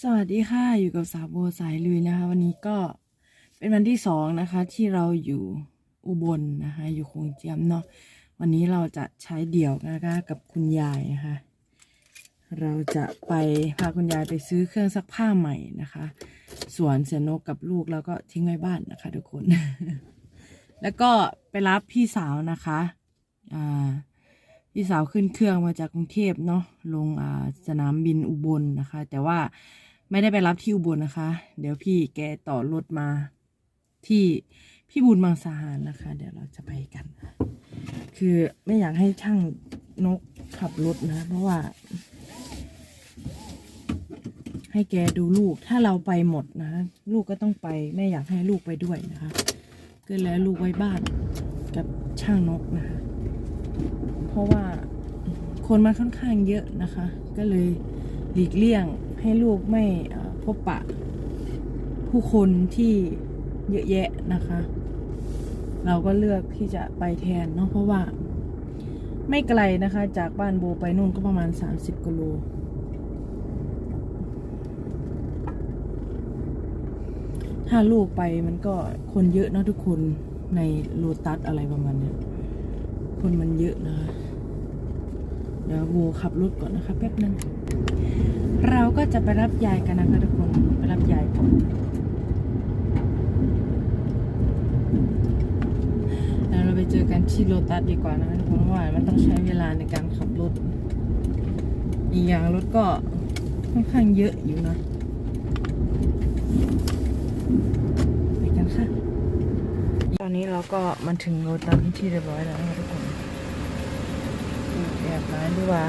สวัสดีค่ะ อยู่กับสาวโบสายลุยนะคะ วันนี้ก็เป็นวันที่สองนะคะ ที่เราอยู่อุบลนะคะ อยู่คงเจียมเนาะวันนี้เราจะใช้เดี่ยวนะคะกับคุณยายนะคะ เราจะไปพาคุณยายไปซื้อเครื่องซักผ้าใหม่นะคะ สวนเสยนกกับลูกแล้วก็ทิ้งไว้บ้านนะคะ ทุกคน แล้วก็ไปรับพี่สาวนะคะ อ่า พี่สาวขึ้นเครื่องมาจากกรุงเทพเนาะลงอ่าสนามบินอุบลนะคะ แต่ว่าไม่ได้ไปรับที่อุบลนะคะ เดี๋ยวพี่แกต่อรถมาที่พี่บุญมังสาหารนะคะ เดี๋ยวเราจะไปกัน คือไม่อยากให้ช่างนกขับรถนะ เพราะว่า ให้แกดูลูกถ้าเราไปหมดนะคะลูกก็ต้องไปไม่อยากให้ลูกไปด้วยนะคะก็แล้วลูกไว้บ้านกับช่างนกนะคะ เพราะว่าคนมันค่อนข้างเยอะนะคะ ก็เลยหลีกเลี่ยงให้ลูกไม่พบปะ ผู้คนที่เยอะแยะนะคะ เราก็เลือกที่จะไปแทนเนาะเพราะว่า ไม่ไกลนะคะ จากบ้านโบไปนู่นก็ประมาณ 30กิโลถ้าลูกไปมันก็คนเยอะเนอะทุกคนในโลตัสอะไรประมาณเนี้ยคนมันเยอะนะคะ ดี๋ยวโบขับรถก่อนนะคะแป๊บนึง เราก็จะไปรับยายกันนะคะทุกคนไปรับยายก่อนแล้วเราไปเจอกันที่โลตัสดีกว่านะทุกคนเพราะว่ามันต้องใช้เวลาในการขับรถ อีกอย่างรถก็ค่อนข้างเยอะอยู่นะไปกันค่ะ ตอนนี้เราก็มาถึงโลตัสที่เรียบร้อยแล้วนะคะ แอบร้านด้วยว่า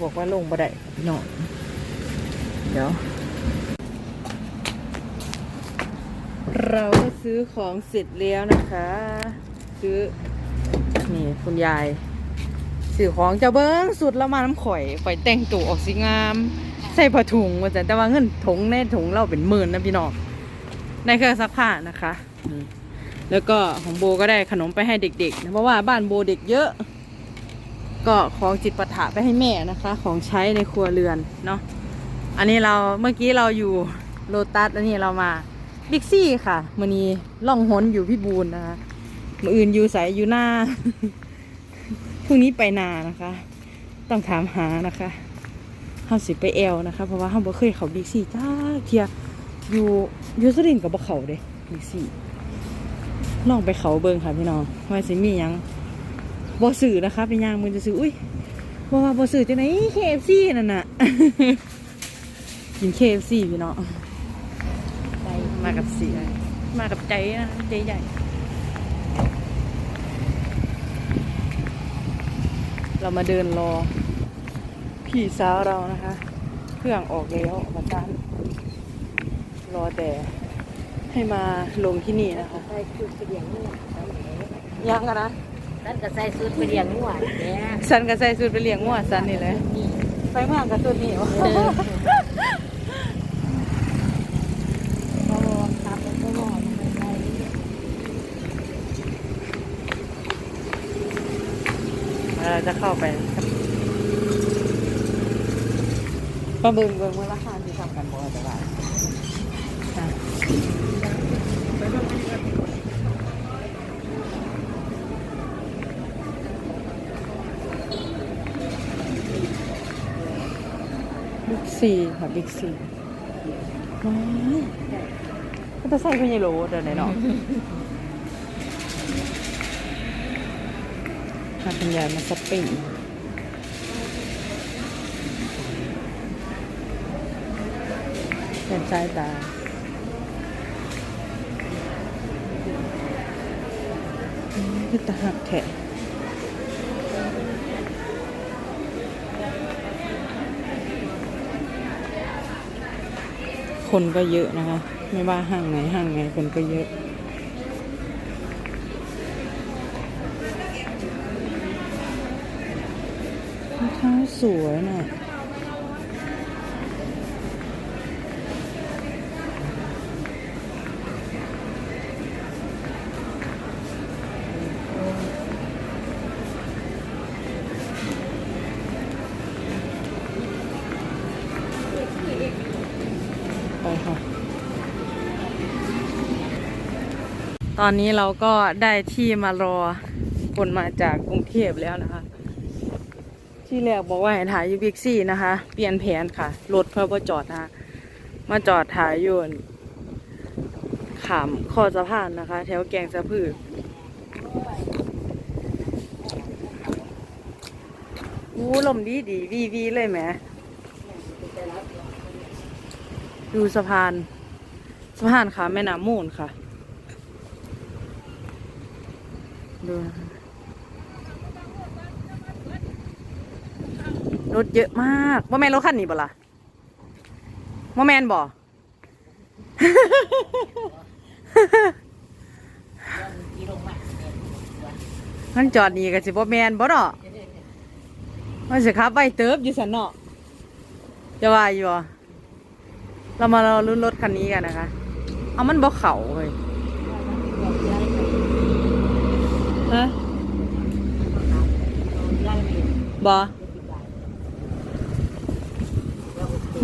บอกว่าลงบัไดครับพี่น้องเดี๋ยว เราก็ซื้อของเสร็จแล้วนะคะ ซื้อ นี่ คุณยายซื้อของเจ้าเบิ้งสุดละมาน้ำข่อยข่อยแต่งตัวออกสีงาม ใส่ผ้าถุงว่าแต่แต่ว่าเงินถุงในถุงเราเป็นหมื่นนะพี่น้องในเครื่องซักผ้านะคะ แล้วก็ของโบก็ได้ขนมไปให้เด็กๆ เพราะว่าบ้านโบเด็กเยอะ ก็ของจิตปะถะไปให้แม่นะคะ ของใช้ในครัวเรือนเนาะอันนี้เราเมื่อกี้เราอยู่โลตัสอันนี้เรามาบิ๊กซี่ค่ะมันนี้ล่องหนอยู่พี่บูนนะคะมืออื่นอยู่ใสอยู่หน้าพรุ่งนี้ไปนานะคะ ต้องถามหานะคะเฮาสิไปแอลนะคะ เพราะว่าเฮาบ่เคยเขาบิ๊กซี่จ้าเทียอยู่ยูสรินกับบ่เขาเด้บิ๊กซี่ลองไปเขาเบิงค่ะพี่น้องว่าสิมียัง บอสื่อนะคะเป็นยางมือจะซื้ออุ้ยบอว่าบอสื่อจะไหน KFC นั่นน่ะกิน KFC พี่เนาะใจมากับเสียมากับใจนะใจใหญ่เรามาเดินรอ พี่สาวเรานะคะ เครื่องออกแล้วมาจานรอแต่ให้มาลงที่นี่นะคะใส่ชุดไปเลี้ยงงัวยังกันนะ นั่นก็ใส่ชุดไปเลี้ยงงัวแหละสันก็ใส่สูตรไปเลี้ยงงัวสันนี่เลยนี่ไปมากกับตัวนี้วะเออเขาบอกขับแล้วก็บอกมันไปเราจะเข้าไปประเมินเบิ่งว่าราคาที่ทำกันบ่แต่ว่าบิ๊ก ซีค่ะบิ๊กซีว้ายก็จะใส่เพื่อนยายโหลเดี๋ยวไหนเนาะพาคุณยายมาช้อปปิ้งเป็นสายตาคือตาหักแทะ คนก็เยอะนะคะ ไม่ว่าห้างไหนห้างไหนคนก็เยอะ เท้าสวยน่ะ ค่ะ ตอนนี้เราก็ได้ที่มารอคนมาจากกรุงเทพแล้วนะคะ ที่แรกบอกว่าให้ถ่ายอยูบิ๊กซี่นะคะ เปลี่ยนแผนค่ะ รถเพื่อมาจอดนะคะ มาจอดถ่ายอยู่ขามคอสะพานนะคะ แถวแกงสะพือวูลมดีดีวีวีเลยแหม ดูสะพานสะพานค่ะ แม่น้ำมูลค่ะดูรถเยอะมากว่าแมนรถคันนี้บ่ล่ะว่าแมนบ่มันจอดนี่ก็สิบ่แมนบ่เนาะมันสิขับไปเติบอยู่สันเนาะจะว่าอยู่บ่ เรามาราลุ้นรถคันนี้กันนะคะ เอามันบ่เข่าเว้ยฮะบ่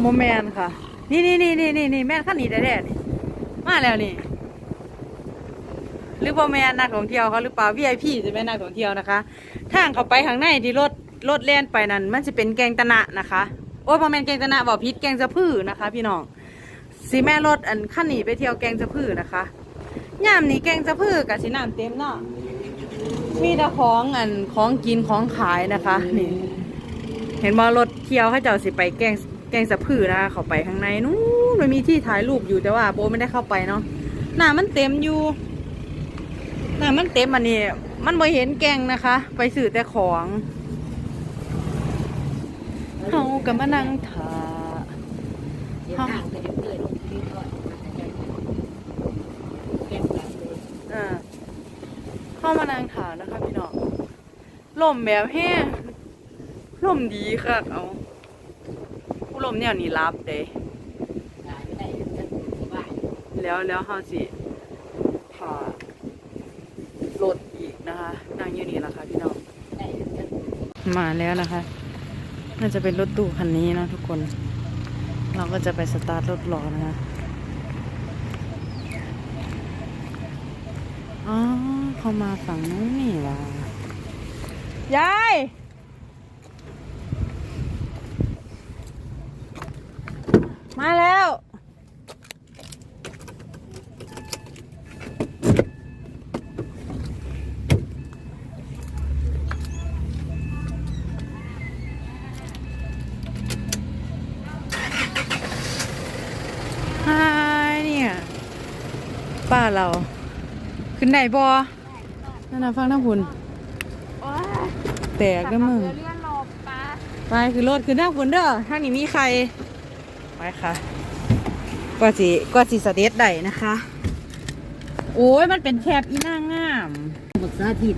โมแมนค่ะ นี่นี่นี่นี่นี่นี่แม่นคันนี้แท้ๆนี่มาแล้วนี่ หรือพ่อแม่นนักท่องเที่ยวเขาหรือเปล่า VIP จะเป็นนักท่องเที่ยวนะคะทางเขาไปข้างในที่รถรถเล่นไปนั่นมันจะเป็นแกงตะนะนะคะ โอ้ยพ่อแม่นแกงตะนะบอกพิษแกงสะพื้นะคะ พี่น้อง สีแม่รถอันขั้นนี้ไปเที่ยวแกงสะพื้นะคะย่ามนี้แกงสะพื้กับสีน้ำเต็มเนาะมีแต่ของอันของกินของขายนะคะนี่เห็นว่ารถเที่ยวเขาเจ้าสิไปแกงแกงสะพื้นะคะเขาไปข้างในนู้นมันมีที่ถ่ายรูปอยู่แต่ว่าโบไม่ได้เข้าไปเนาะหน้ามันเต็มอยู่น่ะมันเต็มอันนี้มันบ่เห็นแกงนะคะ ไปสื่อแต่ของเฮาก็มานั่งถาเฮาเรื่ อยๆลงที่ก่อนแกงแบบเลยอ่าเข้ามานั่งถานะคะพี่น้องลมแบบแห้งลมดีค่ะเอาผู้ลมเนี่ยนี่รับเด้หลยแล้วแล้วเฮาสิพารถอีกนะคะนั่งอยู่นี่แหละค่ะพี่น้องมาแล้วนะคะน่าจะเป็นรถตู้คันนี้นะทุกคน เราก็จะไปสตาร์ทรถรอนะคะอ๋อเขามาฝั่งนู้นนี่ว่ะยาย มาแล้ว ฮายเนี่ย ป้า เรา ขึ้นไหนบอนั่นนะฟังน้ำพุนแตกก็มึงเลื่อนหลบปลาไปคือรถคือน้ำพุนเด้อทางนี้มีใคร ไปค่ะกว่าสิกว่าสิสเตทได้นะคะ โอ้ยมันเป็นแคบอีนางงามบักสาธิต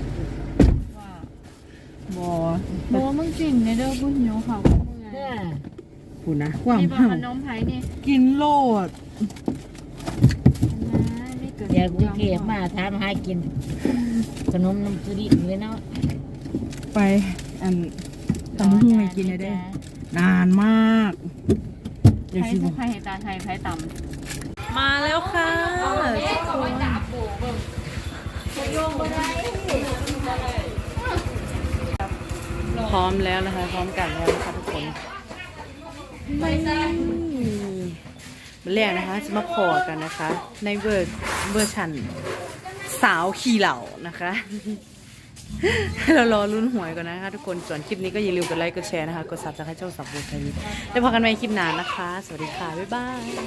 บอโบมึงกินเนี่ยเด้อผู้หิวเขาเพื่อพุนนะความมีบอกเห่าขนมไผ่นี่กินโลด นะนี่เกิดเดี๋ยวกรุงเทพมาทำหากิน ขนมน้ำสุรินทร์เลยเนาะไปอันตำหูให้กินเลยได้อนานมากเดี๋ยวไผ่สิบทุอกกไผ่ตาไทยไผ่ต่มาแล้วค่ะพร้อมแล้วนะคะ พร้อมกันแล้วนะคะทุกคนไม่ มันแรกนะคะจะมาพอกันนะคะ ในเวอร์เวอร์ชันสาวขี่เหล่านะคะ เรารอลุ้นหวยก่อนนะคะ ทุกคนส่วนคลิปนี้ก็อย่าลืมกดไลค์กดแชร์นะคะ กดซับสไครต์ช่องสับบูไทยได้พบกันใหม่คลิปหน้านะคะ สวัสดีค่ะ บ๊ายบาย